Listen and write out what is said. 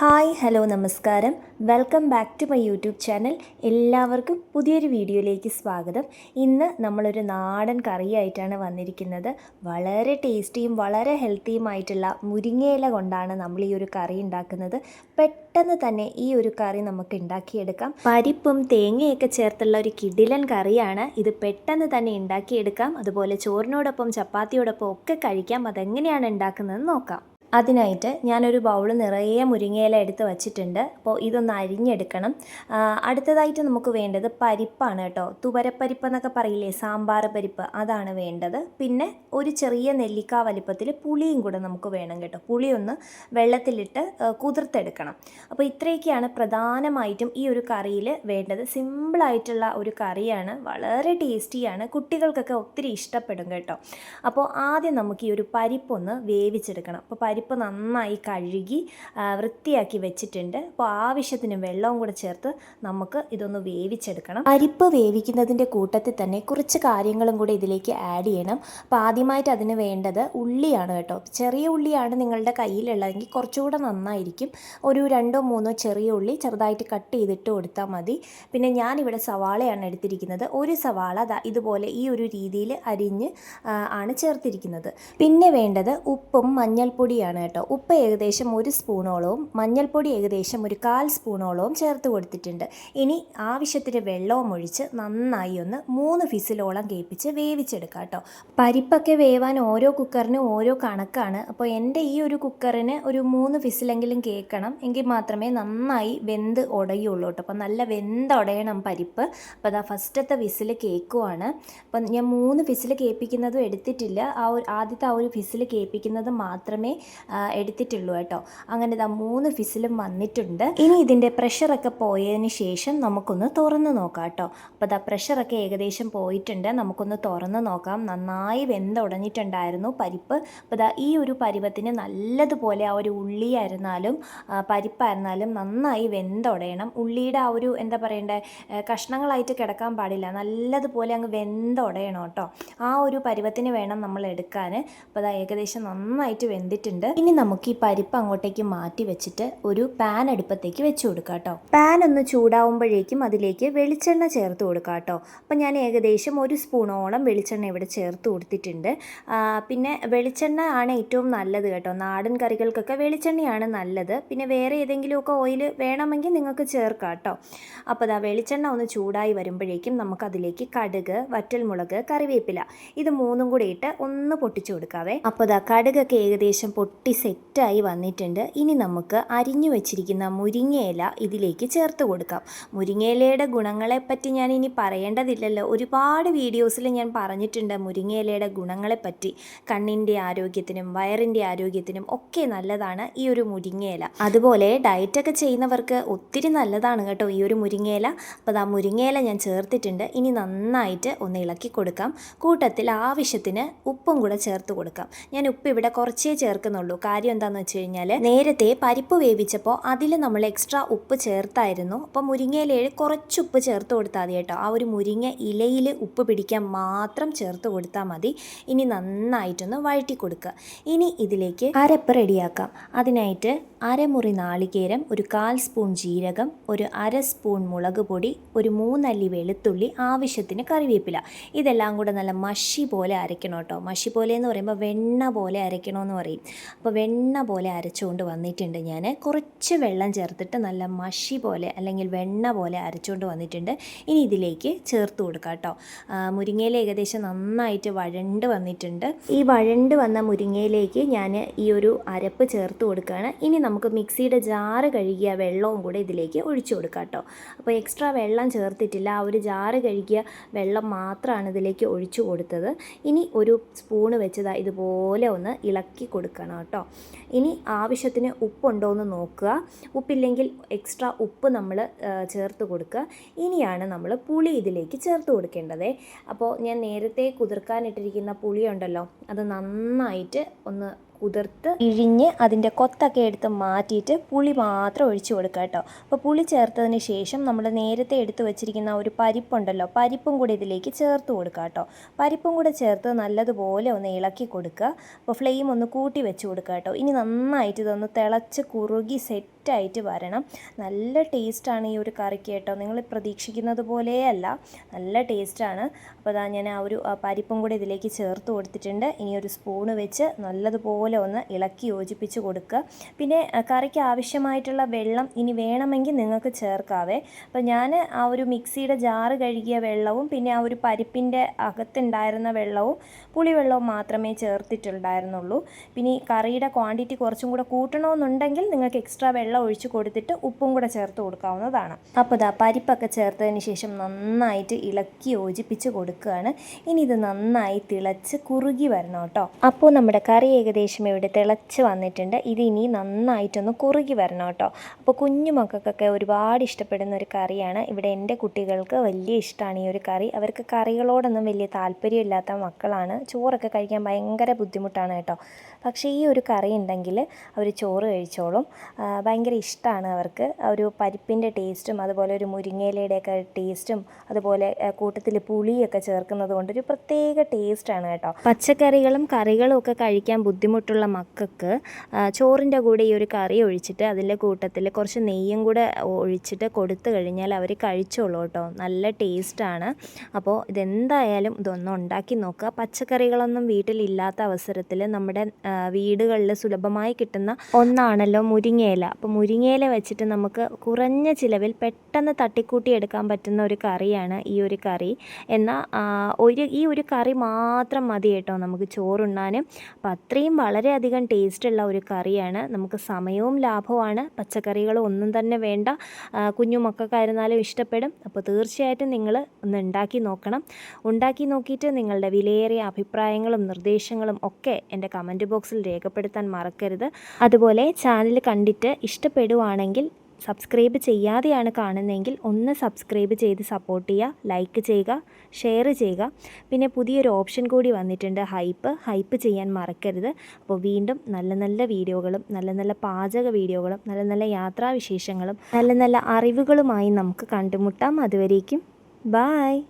Hi hello നമസ്കാരം. Welcome back to my YouTube channel. എല്ലാവർക്കും പുതിയൊരു വീഡിയോയിലേക്ക് സ്വാഗതം. ഇന്ന് നമ്മളൊരു നാടൻ കറിയായിട്ടാണ് വന്നിരിക്കുന്നത്. വളരെ ടേസ്റ്റിയും വളരെ ഹെൽത്തിയുമായിട്ടുള്ള മുരിങ്ങയില കൊണ്ടാണ് നമ്മൾ ഈ ഒരു കറി ഉണ്ടാക്കുന്നത്. പെട്ടെന്ന് തന്നെ ഈ ഒരു കറി നമുക്ക് ഉണ്ടാക്കിയെടുക്കാം. പരിപ്പും തേങ്ങയൊക്കെ ചേർത്തുള്ള ഒരു കിടിലൻ കറിയാണ്. ഇത് പെട്ടെന്ന് തന്നെ ഉണ്ടാക്കിയെടുക്കാം. അതുപോലെ ചോറിനോടൊപ്പം ചപ്പാത്തിയോടൊപ്പം ഒക്കെ കഴിക്കാം. അതെങ്ങനെയാണ് ഉണ്ടാക്കുന്നതെന്ന് നോക്കാം. അതിനായിട്ട് ഞാനൊരു ബൗൾ നിറയെ മുരിങ്ങയില എടുത്ത് വച്ചിട്ടുണ്ട്. അപ്പോൾ ഇതൊന്ന് അരിഞ്ഞെടുക്കണം. അടുത്തതായിട്ട് നമുക്ക് വേണ്ടത് പരിപ്പാണ് കേട്ടോ. തുവരപ്പരിപ്പ് എന്നൊക്കെ പറയില്ലേ സാമ്പാർ പരിപ്പ് അതാണ് വേണ്ടത്. പിന്നെ ഒരു ചെറിയ നെല്ലിക്ക വലിപ്പത്തിൽ പുളിയും കൂടെ നമുക്ക് വേണം കേട്ടോ. പുളിയൊന്ന് വെള്ളത്തിലിട്ട് കുതിർത്തെടുക്കണം. അപ്പോൾ ഇത്രയൊക്കെയാണ് പ്രധാനമായിട്ടും ഈ ഒരു കറിയിൽ വേണ്ടത്. സിമ്പിളായിട്ടുള്ള ഒരു കറിയാണ്. വളരെ ടേസ്റ്റിയാണ്. കുട്ടികൾക്കൊക്കെ ഒത്തിരി ഇഷ്ടപ്പെടും കേട്ടോ. അപ്പോൾ ആദ്യം നമുക്ക് ഈ ഒരു പരിപ്പൊന്ന് വേവിച്ചെടുക്കണം. അപ്പോൾ പരിപ്പ് നന്നായി കഴുകി വൃത്തിയാക്കി വെച്ചിട്ടുണ്ട്. അപ്പോൾ ആവശ്യത്തിന് വെള്ളവും കൂടെ ചേർത്ത് നമുക്ക് ഇതൊന്ന് വേവിച്ചെടുക്കണം. പരിപ്പ് വേവിക്കുന്നതിന്റെ കൂട്ടത്തിൽ തന്നെ കുറച്ച് കാര്യങ്ങളും കൂടെ ഇതിലേക്ക് ആഡ് ചെയ്യണം. അപ്പോൾ ആദ്യമായിട്ട് അതിന് വേണ്ടത് ഉള്ളിയാണ് കേട്ടോ. ചെറിയ ഉള്ളിയാണ് നിങ്ങളുടെ കയ്യിലുള്ളതെങ്കിൽ കുറച്ചുകൂടെ നന്നായിരിക്കും. ഒരു രണ്ടോ മൂന്നോ ചെറിയ ഉള്ളി ചെറുതായിട്ട് കട്ട് ചെയ്തിട്ട് കൊടുത്താൽ മതി. പിന്നെ ഞാനിവിടെ സവാളയാണ് എടുത്തിരിക്കുന്നത്. ഒരു സവാള ഇതുപോലെ ഈ ഒരു രീതിയിൽ അരിഞ്ഞ് ആണ് ചേർത്തിരിക്കുന്നത്. പിന്നെ വേണ്ടത് ഉപ്പും മഞ്ഞൾപ്പൊടിയാണ്. കേട്ടോ. ഉപ്പ് ഏകദേശം ഒരു സ്പൂണോളവും മഞ്ഞൾപ്പൊടി ഏകദേശം ഒരു കാൽ സ്പൂണോളവും ചേർത്ത് കൊടുത്തിട്ടുണ്ട്. ഇനി ആവശ്യത്തിന് വെള്ളവും ഒഴിച്ച് നന്നായി ഒന്ന് മൂന്ന് ഫിസിലോളം കേൾപ്പിച്ച് വേവിച്ചെടുക്കാം കേട്ടോ. പരിപ്പൊക്കെ വേവാൻ ഓരോ കുക്കറിനും ഓരോ കണക്കാണ്. അപ്പോൾ എന്റെ ഈ ഒരു കുക്കറിന് ഒരു മൂന്ന് ഫിസിലെങ്കിലും കേൾക്കണം എങ്കിൽ മാത്രമേ നന്നായി വെന്ത് ഉടയുള്ളൂ കേട്ടോ. അപ്പോൾ നല്ല വെന്തുടയണം പരിപ്പ്. അപ്പോൾ അതാ ഫസ്റ്റത്തെ വിസിൽ കേൾക്കുവാണ്. അപ്പം ഞാൻ മൂന്ന് ഫിസിൽ കേൾപ്പിക്കുന്നതും എടുത്തിട്ടില്ല. ആ ഒരു ആദ്യത്തെ ആ ഒരു ഫിസിൽ കേൾപ്പിക്കുന്നത് മാത്രമേ എടുത്തിട്ടുള്ളൂ കേട്ടോ. അങ്ങനെ ഇതാ മൂന്ന് ഫിസിലും വന്നിട്ടുണ്ട്. ഇനി ഇതിന്റെ പ്രഷറൊക്കെ പോയതിന് ശേഷം നമുക്കൊന്ന് തുറന്ന് നോക്കാം കേട്ടോ. അപ്പോൾ ഇതാ പ്രഷറൊക്കെ ഏകദേശം പോയിട്ടുണ്ട്. നമുക്കൊന്ന് തുറന്ന് നോക്കാം. നന്നായി വെന്തുടഞ്ഞിട്ടുണ്ടായിരുന്നു പരിപ്പ്. അപ്പോൾ ഇതാ ഈ ഒരു പരിപ്പത്തിന് നല്ലതുപോലെ ആ ഒരു ഉള്ളിയായിരുന്നാലും ആയിരുന്നാലും പരിപ്പായിരുന്നാലും നന്നായി വെന്തുടയണം ഉള്ളിയുടെ ആ ഒരു എന്താ പറയണ്ടേ കഷ്ണങ്ങളായിട്ട് കിടക്കാൻ പാടില്ല. നല്ലതുപോലെ അങ്ങ് വെന്തുടയണം കേട്ടോ. ആ ഒരു പരുവത്തിന് വേണം നമ്മൾ എടുക്കാൻ. അപ്പോൾ അത് ഏകദേശം നന്നായിട്ട് വെന്തിട്ടുണ്ട്. ഇനി നമുക്ക് ഈ പരിപ്പ് അങ്ങോട്ടേക്ക് മാറ്റി വെച്ചിട്ട് ഒരു പാൻ അടുപ്പത്തേക്ക് വെച്ച് കൊടുക്കാം കേട്ടോ പാൻ ഒന്ന് ചൂടാവുമ്പോഴേക്കും അതിലേക്ക് വെളിച്ചെണ്ണ ചേർത്ത് കൊടുക്കാം കേട്ടോ അപ്പം ഞാൻ ഏകദേശം ഒരു സ്പൂണോളം വെളിച്ചെണ്ണ ഇവിടെ ചേർത്ത് കൊടുത്തിട്ടുണ്ട്. പിന്നെ വെളിച്ചെണ്ണ ആണ് ഏറ്റവും നല്ലത് കേട്ടോ. നാടൻ കറികൾക്കൊക്കെ വെളിച്ചെണ്ണയാണ് നല്ലത്. പിന്നെ വേറെ ഏതെങ്കിലുമൊക്കെ ഓയിൽ വേണമെങ്കിൽ നിങ്ങൾക്ക് ചേർക്കാം കേട്ടോ അപ്പോൾ അതാ വെളിച്ചെണ്ണ ഒന്ന് ചൂടായി വരുമ്പോഴേക്കും നമുക്ക് അതിലേക്ക് കടുക് വറ്റൽമുളക് കറിവേപ്പില ഇത് മൂന്നും കൂടി ഇട്ട് ഒന്ന് പൊട്ടിച്ചു കൊടുക്കാവേ. അപ്പോൾ അതാ കടുകൊക്കെ ഏകദേശം പൊട്ടി സെറ്റായി വന്നിട്ടുണ്ട്. ഇനി നമുക്ക് അരിഞ്ഞു വെച്ചിരിക്കുന്ന മുരിങ്ങയില ഇതിലേക്ക് ചേർത്ത് കൊടുക്കാം. മുരിങ്ങയിലയുടെ ഗുണങ്ങളെപ്പറ്റി ഞാൻ ഇനി പറയേണ്ടതില്ലല്ലോ. ഒരുപാട് വീഡിയോസിൽ ഞാൻ പറഞ്ഞിട്ടുണ്ട് മുരിങ്ങയിലയുടെ ഗുണങ്ങളെപ്പറ്റി. കണ്ണിന്റെ ആരോഗ്യത്തിനും വയറിന്റെ ആരോഗ്യത്തിനും ഒക്കെ നല്ലതാണ് ഈ ഒരു മുരിങ്ങയില. അതുപോലെ ഡയറ്റൊക്കെ ചെയ്യുന്നവർക്ക് ഒത്തിരി നല്ലതാണ് കേട്ടോ ഈ ഒരു മുരിങ്ങയില. അപ്പോൾ അത് ആ മുരിങ്ങയില ഞാൻ ചേർത്തിട്ടുണ്ട്. ഇനി നന്നായിട്ട് ഒന്ന് ഇളക്കി കൊടുക്കാം. കൂട്ടത്തിൽ ആവശ്യത്തിന് ഉപ്പും കൂടെ ചേർത്ത് കൊടുക്കാം. ഞാൻ ഉപ്പ് ഇവിടെ കുറച്ചേ ചേർക്കുന്നുള്ളൂ. കാര്യം എന്താണെന്ന് വെച്ച് കഴിഞ്ഞാൽ നേരത്തെ പരിപ്പ് വേവിച്ചപ്പോൾ അതിൽ നമ്മൾ എക്സ്ട്രാ ഉപ്പ് ചേർത്തായിരുന്നു. അപ്പോൾ മുരിങ്ങയിലേഴ് കുറച്ച് ഉപ്പ് ചേർത്ത് കൊടുത്താൽ മതി കേട്ടോ. ആ ഒരു മുരിങ്ങ ഇലയിൽ ഉപ്പ് പിടിക്കാൻ മാത്രം ചേർത്ത് കൊടുത്താൽ മതി. ഇനി നന്നായിട്ടൊന്ന് വഴറ്റി കൊടുക്കുക. ഇനി ഇതിലേക്ക് അരപ്പ് റെഡിയാക്കാം. അതിനായിട്ട് അരമുറി നാളികേരം ഒരു കാൽ സ്പൂൺ ജീരകം ഒരു അര സ്പൂൺ മുളക് പൊടി ഒരു മൂന്നല്ലി വെളുത്തുള്ളി ആവശ്യത്തിന് കറിവേപ്പില. ഇതെല്ലാം കൂടെ നല്ല മഷി പോലെ അരയ്ക്കണം കേട്ടോ. മഷി പോലെ എന്ന് പറയുമ്പോൾ വെണ്ണ പോലെ അരയ്ക്കണമെന്ന് പറയും. അപ്പോൾ വെണ്ണ പോലെ അരച്ചുകൊണ്ട് വന്നിട്ടുണ്ട് ഞാൻ. കുറച്ച് വെള്ളം ചേർത്തിട്ട് നല്ല മഷി പോലെ അല്ലെങ്കിൽ വെണ്ണ പോലെ അരച്ചുകൊണ്ട് വന്നിട്ടുണ്ട്. ഇനി ഇതിലേക്ക് ചേർത്ത് കൊടുക്കാം കേട്ടോ. മുരിങ്ങയിൽ ഏകദേശം നന്നായിട്ട് വഴണ്ട് വന്നിട്ടുണ്ട്. ഈ വഴണ്ട് വന്ന മുരിങ്ങയിലേക്ക് ഞാൻ ഈ ഒരു അരപ്പ് ചേർത്ത് കൊടുക്കുകയാണ്. ഇനി നമുക്ക് മിക്സിയുടെ ജാറ് കഴുകിയ വെള്ളവും കൂടെ ഇതിലേക്ക് ഒഴിച്ചു കൊടുക്കാം കേട്ടോ. അപ്പോൾ എക്സ്ട്രാ വെള്ളം ചേർത്തിട്ടില്ല. ആ ഒരു ജാറ് കഴുകിയ വെള്ളം മാത്രമാണ് ഇതിലേക്ക് ഒഴിച്ചു കൊടുത്തത്. ഇനി ഒരു സ്പൂണ് വെച്ചതാ ഇതുപോലെ ഒന്ന് ഇളക്കി കൊടുക്കണം കേട്ടോ. ഇനി ആവശ്യത്തിന് ഉപ്പുണ്ടോ എന്ന് നോക്കുക. ഉപ്പില്ലെങ്കിൽ എക്സ്ട്രാ ഉപ്പ് നമ്മൾ ചേർത്ത് കൊടുക്കുക. ഇനിയാണ് നമ്മൾ പുളി ഇതിലേക്ക് ചേർത്ത് കൊടുക്കേണ്ടത്. അപ്പോൾ ഞാൻ നേരത്തെ കുതിർക്കാനിട്ടിരിക്കുന്ന പുളിയുണ്ടല്ലോ അത് നന്നായിട്ട് ഒന്ന് കുതിർത്ത് ഇഴിഞ്ഞ് അതിന്റെ കൊത്തൊക്കെ എടുത്ത് മാറ്റിയിട്ട് പുളി മാത്രം ഒഴിച്ചു കൊടുക്കുക കേട്ടോ. അപ്പോൾ പുളി ചേർത്തതിന് ശേഷം നമ്മൾ നേരത്തെ എടുത്തു വെച്ചിരിക്കുന്ന ഒരു പരിപ്പുണ്ടല്ലോ പരിപ്പും കൂടി ഇതിലേക്ക് ചേർത്ത് കൊടുക്കുക കേട്ടോ. പരിപ്പും കൂടെ ചേർത്ത് നല്ലതുപോലെ ഒന്ന് ഇളക്കി കൊടുക്കുക. അപ്പോൾ ഫ്ലെയിം ഒന്ന് കൂട്ടി വെച്ച് കൊടുക്കുക കേട്ടോ. ഇനി നന്നായിട്ട് ഇതൊന്ന് തിളച്ച് കുറുകി സെറ്റ് സെറ്റായിട്ട് വരണം. നല്ല ടേസ്റ്റാണ് ഈ ഒരു കറിക്ക് കേട്ടോ. നിങ്ങൾ പ്രതീക്ഷിക്കുന്നത് പോലെയല്ല. നല്ല ടേസ്റ്റാണ് അപ്പോൾ അതാ ഞാൻ ആ ഒരു പരിപ്പും കൂടി ഇതിലേക്ക് ചേർത്ത് കൊടുത്തിട്ടുണ്ട്. ഇനി ഒരു സ്പൂണ് വെച്ച് നല്ലതുപോലെ ഒന്ന് ഇളക്കി യോജിപ്പിച്ച് കൊടുക്കുക. പിന്നെ കറിക്ക് ആവശ്യമായിട്ടുള്ള വെള്ളം ഇനി വേണമെങ്കിൽ നിങ്ങൾക്ക് ചേർക്കാവേ. അപ്പോൾ ഞാൻ ആ ഒരു മിക്സിയുടെ ജാറ് കഴുകിയ വെള്ളവും പിന്നെ ആ ഒരു പരിപ്പിന്റെ അകത്തുണ്ടായിരുന്ന വെള്ളവും പുളിവെള്ളവും മാത്രമേ ചേർത്തിട്ടുണ്ടായിരുന്നുള്ളൂ. പിന്നെ ഈ കറിയുടെ ക്വാണ്ടിറ്റി കുറച്ചും കൂടെ കൂട്ടണമെന്നുണ്ടെങ്കിൽ നിങ്ങൾക്ക് എക്സ്ട്രാ വെള്ളം ഒഴിച്ച് കൊടുത്തിട്ട് ഉപ്പും കൂടെ ചേർത്ത് കൊടുക്കാവുന്നതാണ്. അപ്പോൾ ഇതാ പരിപ്പൊക്കെ ചേർത്തതിന് ശേഷം നന്നായിട്ട് ഇളക്കി യോജിപ്പിച്ച് കൊടുക്കുകയാണ്. ഇനി ഇത് നന്നായി തിളച്ച് കുറുകി വരണം കേട്ടോ. അപ്പോൾ നമ്മുടെ കറി ഏകദേശം ഇവിടെ തിളച്ച് വന്നിട്ടുണ്ട്. ഇത് ഇനി നന്നായിട്ടൊന്ന് കുറുകി വരണം കേട്ടോ. അപ്പോൾ കുഞ്ഞു മക്കൾക്കൊക്കെ ഒരുപാട് ഇഷ്ടപ്പെടുന്ന ഒരു കറിയാണ്. ഇവിടെ എന്റെ കുട്ടികൾക്ക് വലിയ ഇഷ്ടമാണ് ഈ ഒരു കറി. അവർക്ക് കറികളോടൊന്നും വലിയ താല്പര്യമില്ലാത്ത മക്കളാണ്. ചോറൊക്കെ കഴിക്കാൻ ഭയങ്കര ബുദ്ധിമുട്ടാണ് കേട്ടോ. പക്ഷേ ഈ ഒരു കറി ഉണ്ടെങ്കിൽ അവർ ചോറ് കഴിച്ചോളും. ആ, ഭയങ്കര ഇഷ്ടമാണ് അവർക്ക്. ഒരു പരിപ്പിന്റെ ടേസ്റ്റും അതുപോലെ ഒരു മുരിങ്ങയിലയുടെയൊക്കെ ടേസ്റ്റും അതുപോലെ കൂട്ടത്തിൽ പുളിയൊക്കെ ചേർക്കുന്നത് കൊണ്ട് ഒരു പ്രത്യേക ടേസ്റ്റാണ് കേട്ടോ. പച്ചക്കറികളും കറികളും ഒക്കെ കഴിക്കാൻ ബുദ്ധിമുട്ടുള്ള മക്കൾക്ക് ചോറിന്റെ കൂടെ ഈ ഒരു കറി ഒഴിച്ചിട്ട് അതിന്റെ കൂട്ടത്തിൽ കുറച്ച് നെയ്യും കൂടെ ഒഴിച്ചിട്ട് കൊടുത്തു കഴിഞ്ഞാൽ അവർ കഴിച്ചോളൂ കേട്ടോ. നല്ല ടേസ്റ്റാണ്. അപ്പോൾ ഇതെന്തായാലും ഇതൊന്നും ഉണ്ടാക്കി നോക്കുക. പച്ചക്കറികളൊന്നും വീട്ടിലില്ലാത്ത അവസരത്തിൽ നമ്മുടെ വീടുകളിൽ സുലഭമായി കിട്ടുന്ന ഒന്നാണല്ലോ മുരിങ്ങയില. അപ്പോൾ മുരിങ്ങയില വെച്ചിട്ട് നമുക്ക് കുറഞ്ഞ ചിലവിൽ പെട്ടെന്ന് തട്ടിക്കൂട്ടി എടുക്കാൻ പറ്റുന്ന ഒരു കറിയാണ് ഈ ഒരു കറി. എന്നാൽ ഒരു ഈ ഒരു കറി മാത്രം മതി കേട്ടോ നമുക്ക് ചോറുണ്ണാനും. അപ്പം അത്രയും വളരെയധികം ടേസ്റ്റുള്ള ഒരു കറിയാണ്. നമുക്ക് സമയവും ലാഭവുമാണ്. പച്ചക്കറികളൊന്നും തന്നെ വേണ്ട. കുഞ്ഞു മക്കൾക്കായിരുന്നാലും ഇഷ്ടപ്പെടും. അപ്പോൾ തീർച്ചയായിട്ടും നിങ്ങൾ ഒന്ന് ഉണ്ടാക്കി നോക്കണം. ഉണ്ടാക്കി നോക്കിയിട്ട് നിങ്ങളുടെ വിലയേറിയ അഭിപ്രായങ്ങളും നിർദ്ദേശങ്ങളും ഒക്കെ എന്റെ കമന്റ് ബോക്സിൽ രേഖപ്പെടുത്താൻ മറക്കരുത്. അതുപോലെ ചാനൽ കണ്ടിട്ട് ഇഷ്ടപ്പെടുവാണെങ്കിൽ സബ്സ്ക്രൈബ് ചെയ്യാതെയാണ് കാണുന്നതെങ്കിൽ ഒന്ന് സബ്സ്ക്രൈബ് ചെയ്ത് സപ്പോർട്ട് ചെയ്യുക ലൈക്ക് ചെയ്യുക ഷെയർ ചെയ്യുക. പിന്നെ പുതിയൊരു ഓപ്ഷൻ കൂടി വന്നിട്ടുണ്ട് ഹൈപ്പ് ഹൈപ്പ് ചെയ്യാൻ മറക്കരുത്. അപ്പോൾ വീണ്ടും നല്ല നല്ല വീഡിയോകളും നല്ല നല്ല പാചക വീഡിയോകളും നല്ല നല്ല യാത്രാവിശേഷങ്ങളും നല്ല നല്ല അറിവുകളുമായി നമുക്ക് കണ്ടുമുട്ടാം. അതുവരേക്കും ബായ്